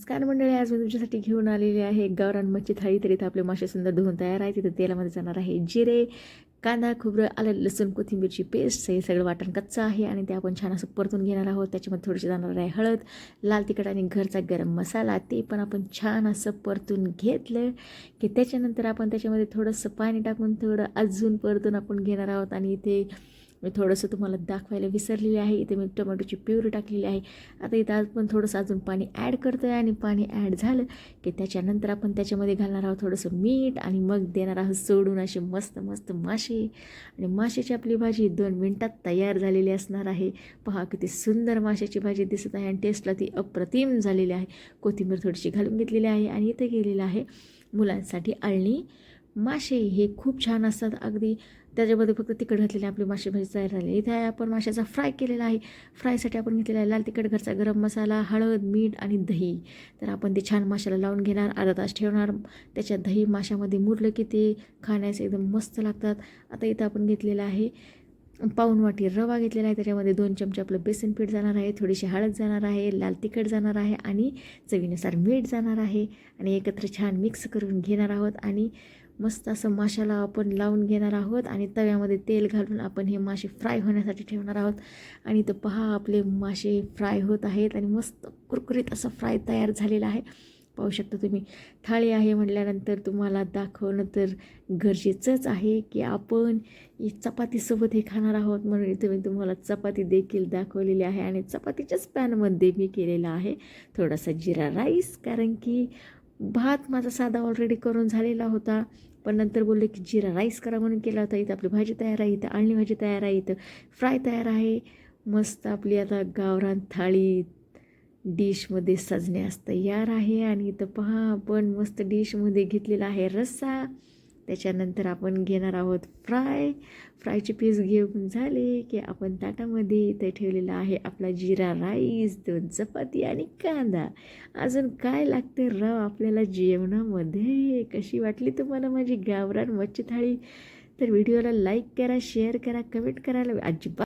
नमस्कार मंडळी आज मी तुमच्यासाठी घेऊन आलेली आहे गावरान मच्छी थाळी. तर इथं आपले मासे सुंदर धुवून तयार आहे तिथं तेलामध्ये जाणार आहे जिरे कांदा खोबरं आलं लसूण कोथिंबीरची पेस्ट. हे सगळं वाटण कच्चं आहे आणि ते आपण छान असं परतून घेणार आहोत. त्याच्यामध्ये थोडीशी जाणार आहे हळद लाल तिखट आणि घरचा गरम मसाला. ते पण आपण छान असं परतून घेतलं की त्याच्यानंतर आपण त्याच्यामध्ये थोडंसं पाणी टाकून थोडं अजून परतून आपण घेणार आहोत. आणि इथे मी थोडंसं तुम्हाला दाखवायला विसरलेली आहे. इथे मी टोमॅटोची प्युरी टाकलेली आहे. आता इथं आपण थोडंसं अजून पाणी ॲड करतो आहे आणि पाणी ॲड झालं की त्याच्यानंतर आपण त्याच्यामध्ये घालणार आहोत थोडंसं मीठ आणि मग देणार आहोत सोडून असे मस्त मस्त मासे. आणि माशाची आपली भाजी दोन मिनटात तयार झालेली असणार आहे. पहा किती सुंदर माशाची भाजी दिसत आहे आणि टेस्टला ती अप्रतिम झालेली आहे. कोथिंबीर थोडीशी घालून घेतलेली आहे आणि इथे गेलेलं आहे मुलांसाठी आळणी. मासे हे खूप छान असतात. अगदी त्याच्यामध्ये फक्त तिखट घातलेले आपली मासे भाजी तयार झाली इथे आहे आपण माशाचा फ्राय केलेला आहे. फ्रायसाठी आपण घेतलेला आहे लाल तिखट घरचा गरम मसाला हळद मीठ आणि दही. तर आपण ते छान माशाला लावून घेणार. अर्धा तास ठेवणार. त्याच्यात दही माशामध्ये मुरलं की ते खाण्यास एकदम मस्त लागतात. आता इथं आपण घेतलेलं आहे पाऊन वाटी रवा घेतलेला आहे. त्याच्यामध्ये दोन चमचे आपलं बेसन पीठ जाणार आहे. थोडीशी हळद जाणार आहे. लाल तिखट जाणार आहे. आणि चवीनुसार मीठ जाणार आहे. आणि एकत्र छान मिक्स करून घेणार आहोत. आणि मस्त असं माशाला आपण लावून घेणार आहोत आणि तव्यामध्ये तेल घालून आपण हे मासे फ्राय होण्यासाठी ठेवणार आहोत. आणि तर पहा आपले मासे फ्राय होत आहेत आणि मस्त कुरकुरीत असं फ्राय तयार झालेलं आहे. पाहू शकता तुम्ही थाळी आहे म्हटल्यानंतर तुम्हाला दाखवणं तर गरजेचंच आहे की आपण चपातीसोबत हे खाणार आहोत म्हणून इथे मी तुम्हाला चपाती देखील दाखवलेली आहे आणि चपातीच्याच पॅनमध्ये मी केलेला आहे थोडासा जिरा राईस कारण की भात माझा साधा ऑलरेडी करून झालेला होता. पण नंतर बोलले की जिरा राईस करा म्हणून केला होता. इथं आपली भाजी तयार आहे इथं आळणी भाजी तयार आहे इथं फ्राय तयार आहे. मस्त आपली आता गावरान थाळी डिशमध्ये सजण्यास तयार आहे. आणि इथं पहा आपण मस्त डिशमध्ये घेतलेला आहे रस्सा. त्याच्यानंतर आपण घेणार आहोत फ्राय. फ्रायचे पीस घेऊन झाले की आपण ताटामध्ये इथे ठेवलेला आहे आपला जिरा राईस दोन चपाती आणि कांदा. अजून काय लागते राव आपल्याला जेवणामध्ये? कशी वाटली तुम्हाला माझी गावरान मच्छी थाळी तर व्हिडिओला लाईक करा शेअर करा कमेंट करायला अजिबात